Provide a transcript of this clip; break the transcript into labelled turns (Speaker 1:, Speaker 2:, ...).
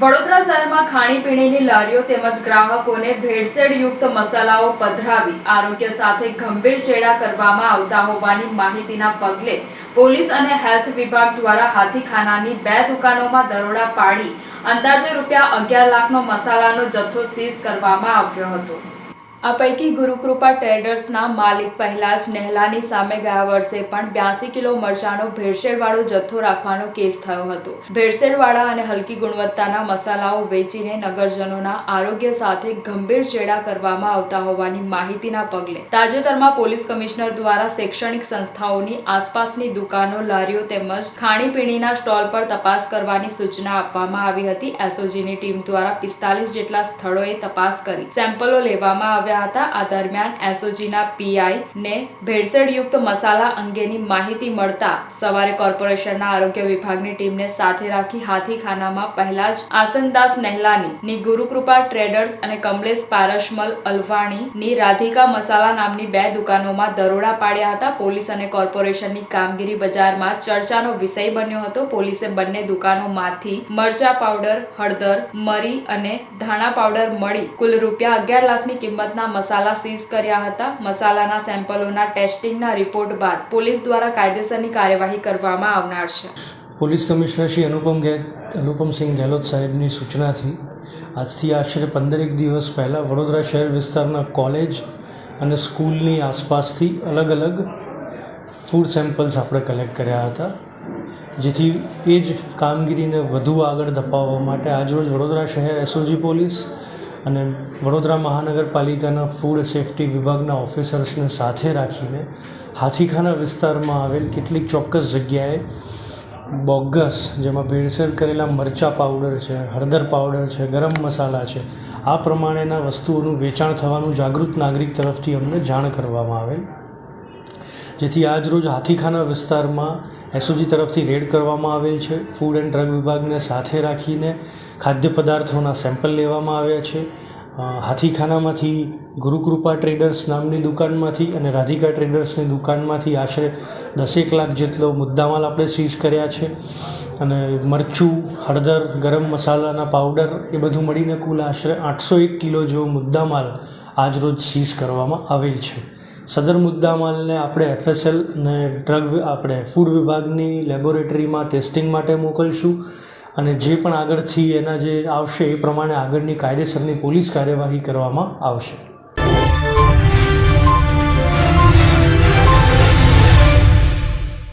Speaker 1: વડોદરા શહેરમાં ખાણીપીણીની લારીઓ તેમજ ગ્રાહકોને ભેળસેળયુક્ત મસાલાઓ પધરાવી આરોગ્ય સાથે ગંભીર ચેડા કરવામાં આવતા હોવાની માહિતીના પગલે પોલીસ અને હેલ્થ વિભાગ દ્વારા હાથીખાનાની બે દુકાનોમાં દરોડા પાડી અંદાજે રૂપિયા અગિયાર લાખનો મસાલાનો જથ્થો સીઝ કરવામાં આવ્યો હતો. આ પૈકી ગુરુકૃપા ટ્રેડર્સના માલિક પહેલાજ નહેલાની સામે ગયા વર્ષે પણ બ્યાસી કિલો મરચાનો ભેળસેળવાળો જથ્થો રાખવાનો કેસ થયો હતો. ભેળસેળવાળા અને હલકી ગુણવત્તાના મસાલાઓ વેચીને નગરજનોના આરોગ્ય સાથે ગંભીર ચેડા કરવામાં આવતા હોવાની માહિતીના પગલે તાજેતરમાં પોલીસ કમિશનર દ્વારા શૈક્ષણિક સંસ્થાઓની આસપાસની દુકાનો, લારીઓ તેમજ ખાણીપીણીના સ્ટોલ પર તપાસ કરવાની સૂચના આપવામાં આવી હતી. એસઓજીની ટીમ દ્વારા પિસ્તાલીસ જેટલા સ્થળોએ તપાસ કરી સેમ્પલો લેવામાં આવ્યા હતા. આ દરમિયાન એસઓજીના પીઆઈ ને ભેળસેળયુક્ત મસાલા અંગેની માહિતી મળતા સવારે કોર્પોરેશનના આરોગ્ય વિભાગની ટીમને સાથે રાખી હાથીખાનામાં પહેલા જ આસનદાસ નહેલાની, ની ગુરુકૃપા ટ્રેડર્સ અને કમલેશ પારસમલ અલવાણી ની રાધિકા મસાલા નામની બે દુકાનોમાં દરોડા પાડ્યા હતા. પોલીસ અને કોર્પોરેશનની કામગીરી બજારમાં ચર્ચાનો વિષય બન્યો હતો. પોલીસે બંને દુકાનોમાંથી મરચા પાવડર, હળદર, મરી અને ધાણા પાવડર મળી કુલ રૂપિયા અગિયાર લાખની કિંમતના મસાલા સીઝ કર્યા હતા. મસાલાના સેમ્પલોના ટેસ્ટિંગના રિપોર્ટ બાદ પોલીસ દ્વારા કાયદેસરની કાર્યવાહી કરવામાં આવનાર છે.
Speaker 2: પોલીસ કમિશનર શ્રી અનુપમ ગે અનુપમસિંહ ગેહલોત સાહેબની સૂચનાથી આજથી આશરે પંદરેક દિવસ પહેલાં વડોદરા શહેર વિસ્તારના કોલેજ અને સ્કૂલની આસપાસથી અલગ અલગ ફૂડ સેમ્પલ્સ આપણે કલેક્ટ કર્યા હતા. જેથી એ જ કામગીરીને વધુ આગળ ધપાવવા માટે આજરોજ વડોદરા શહેર એસઓજી પોલીસ અને વડોદરા મહાનગરપાલિકાના ફૂડ સેફ્ટી વિભાગના ઓફિસર્સને સાથે રાખીને હાથીખાના વિસ્તારમાં આવેલ કેટલીક ચોક્કસ જગ્યાએ બોગસ, જેમાં ભેળસેળ કરેલા મરચા પાવડર છે, હળદર પાવડર છે, ગરમ મસાલા છે, આ પ્રમાણેના વસ્તુઓનું વેચાણ થવાનું જાગૃત નાગરિક તરફથી અમને જાણ કરવામાં આવેલ. જેથી આજ રોજ હાથીખાના વિસ્તારમાં એસઓજી તરફથી રેડ કરવામાં આવેલ છે. ફૂડ એન્ડ ડ્રગ વિભાગને સાથે રાખીને ખાદ્ય પદાર્થોના સેમ્પલ લેવામાં આવ્યા છે. હાથીખાનામાંથી ગુરુકૃપા ટ્રેડર્સ નામની દુકાનમાંથી અને રાધિકા ટ્રેડર્સની દુકાનમાંથી આશરે દસેક લાખ જેટલો મુદ્દામાલ આપણે સીઝ કર્યા છે. અને મરચું, હળદર, ગરમ મસાલાના પાવડર એ બધું મળીને કુલ આશરે આઠસો એક કિલો જેવો મુદ્દામાલ આજરોજ સીઝ કરવામાં આવેલ છે. સદર મુદ્દામાલને આપણે એફએસએલ અને ડ્રગ આપણે ફૂડ વિભાગની લેબોરેટરીમાં ટેસ્ટિંગ માટે મોકલશું. અને જે પણ આગળથી એના જે આવશે એ પ્રમાણે આગળની કાયદેસરની પોલીસ કાર્યવાહી કરવામાં આવશે.